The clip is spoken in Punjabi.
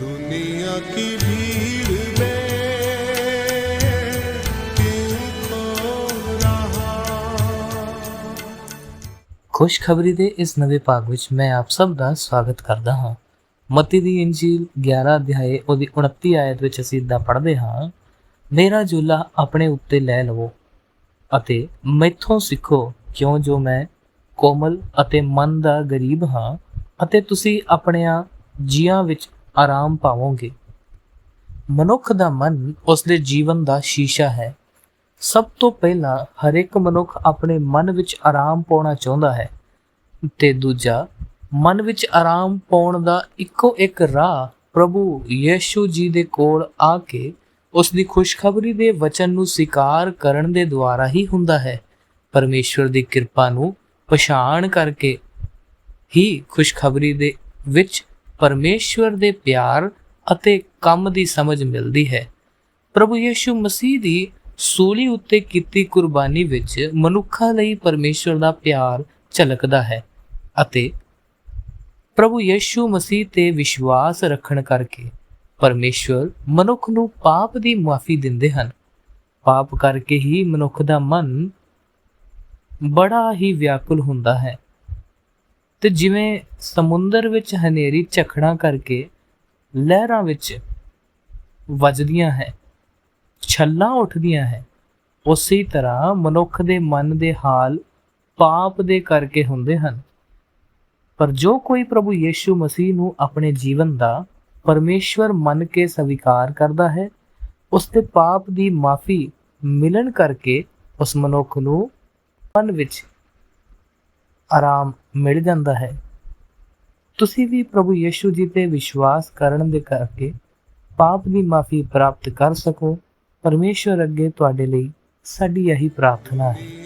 दुनिया की भीड़ में क्यों खो रहा ਖੁਸ਼ਖਬਰੀ ਦੇ ਇਸ ਨਵੇਂ ਭਾਗ ਵਿੱਚ ਮੈਂ ਆਪ ਸਭ ਦਾ ਸਵਾਗਤ ਕਰਦਾ ਹਾਂ ਮਤੀ ਦੀ ਇੰਜੀਲ 11 ਅਧਿਆਏ ਉਹਦੀ 29 ਆਇਤ ਵਿੱਚ ਅਸੀਂ ਇਦਾਂ ਪੜ੍ਹਦੇ ਹਾਂ ਮੇਰਾ ਜੂਲਾ ਆਪਣੇ ਉੱਤੇ ਲੈ ਲਵੋ ਅਤੇ ਮੈਥੋਂ ਸਿੱਖੋ ਕਿਉਂ ਜੋ ਮੈਂ ਕੋਮਲ ਅਤੇ ਮਨ ਦਾ ਗਰੀਬ ਹਾਂ ਅਤੇ ਤੁਸੀਂ ਆਪਣਿਆਂ ਜੀਆਂ ਵਿੱਚ ਆਰਾਮ ਪਾਵੋਗੇ। ਮਨੁੱਖ ਦਾ ਮਨ ਉਸਦੇ ਜੀਵਨ ਦਾ ਸ਼ੀਸ਼ਾ ਹੈ। ਸਭ ਤੋਂ ਪਹਿਲਾਂ ਹਰ ਇੱਕ ਮਨੁੱਖ ਆਪਣੇ ਮਨ ਵਿੱਚ ਆਰਾਮ ਪਾਉਣਾ ਚਾਹੁੰਦਾ ਹੈ ਤੇ ਦੂਜਾ, ਮਨ ਵਿੱਚ ਆਰਾਮ ਪਾਉਣ ਦਾ ਇੱਕੋ ਇੱਕ ਰਾਹ ਪ੍ਰਭੂ ਯੀਸ਼ੂ ਜੀ ਦੇ ਕੋਲ ਆ ਕੇ ਉਸ ਦੀ ਖੁਸ਼ਖਬਰੀ ਦੇ ਵਚਨ ਨੂੰ ਸਵੀਕਾਰ ਕਰਨ ਦੇ ਦੁਆਰਾ ਹੀ ਹੁੰਦਾ ਹੈ। ਪਰਮੇਸ਼ਵਰ ਦੀ ਕਿਰਪਾ ਨੂੰ ਪਛਾਣ ਕਰਕੇ ਹੀ ਖੁਸ਼ਖਬਰੀ ਦੇ ਵਿੱਚ ਪਰਮੇਸ਼ਵਰ ਦੇ ਪਿਆਰ ਅਤੇ ਕੰਮ ਦੀ ਸਮਝ ਮਿਲਦੀ ਹੈ। ਪ੍ਰਭੂ ਯੀਸ਼ੂ ਮਸੀਹ ਦੀ ਸੂਲੀ ਉੱਤੇ ਕੀਤੀ ਕੁਰਬਾਨੀ ਵਿੱਚ ਮਨੁੱਖਾਂ ਲਈ ਪਰਮੇਸ਼ਵਰ ਦਾ ਪਿਆਰ ਝਲਕਦਾ ਹੈ ਅਤੇ ਪ੍ਰਭੂ ਯੀਸ਼ੂ ਮਸੀਹ ਤੇ ਵਿਸ਼ਵਾਸ ਰੱਖਣ ਕਰਕੇ ਪਰਮੇਸ਼ਵਰ ਮਨੁੱਖ ਨੂੰ ਪਾਪ ਦੀ ਮਾਫੀ ਦਿੰਦੇ ਹਨ। ਪਾਪ ਕਰਕੇ ਹੀ ਮਨੁੱਖ ਦਾ ਮਨ ਬੜਾ ਹੀ ਵਿਆਕੁਲ ਹੁੰਦਾ ਹੈ। ਤੇ ਜਿਵੇਂ ਸਮੁੰਦਰ ਵਿੱਚ ਹਨੇਰੀ ਝਖੜਾਂ ਕਰਕੇ ਲਹਿਰਾਂ ਵਿੱਚ ਵੱਜਦੀਆਂ ਹੈ, ਛੱਲਾਂ ਉੱਠਦੀਆਂ ਹੈ, ਉਸੇ ਤਰ੍ਹਾਂ ਮਨੁੱਖ ਦੇ ਮਨ ਦੇ ਹਾਲ ਪਾਪ ਦੇ ਕਰਕੇ ਹੁੰਦੇ ਹਨ। ਪਰ ਜੋ ਕੋਈ ਪ੍ਰਭੂ ਯੀਸ਼ੂ ਮਸੀਹ ਨੂੰ ਆਪਣੇ ਜੀਵਨ ਦਾ ਪਰਮੇਸ਼ਵਰ ਮੰਨ ਕੇ ਸਵੀਕਾਰ ਕਰਦਾ ਹੈ, ਉਸ ਦੇ ਪਾਪ ਦੀ ਮਾਫੀ ਮਿਲਣ ਕਰਕੇ ਉਸ ਮਨੁੱਖ ਨੂੰ ਮਨ ਵਿੱਚ ਆਰਾਮ ਮਿਲ ਜਾਂਦਾ ਹੈ। ਤੁਸੀਂ ਵੀ ਪ੍ਰਭੂ ਯੀਸ਼ੂ ਜੀ ਤੇ ਵਿਸ਼ਵਾਸ ਕਰਨ ਦੇ ਕਰਕੇ ਪਾਪ ਦੀ ਮਾਫੀ ਪ੍ਰਾਪਤ ਕਰ ਸਕੋ। ਪਰਮੇਸ਼ਵਰ ਅੱਗੇ ਤੁਹਾਡੇ ਲਈ ਸਾਡੀ ਇਹੀ ਪ੍ਰਾਰਥਨਾ ਹੈ।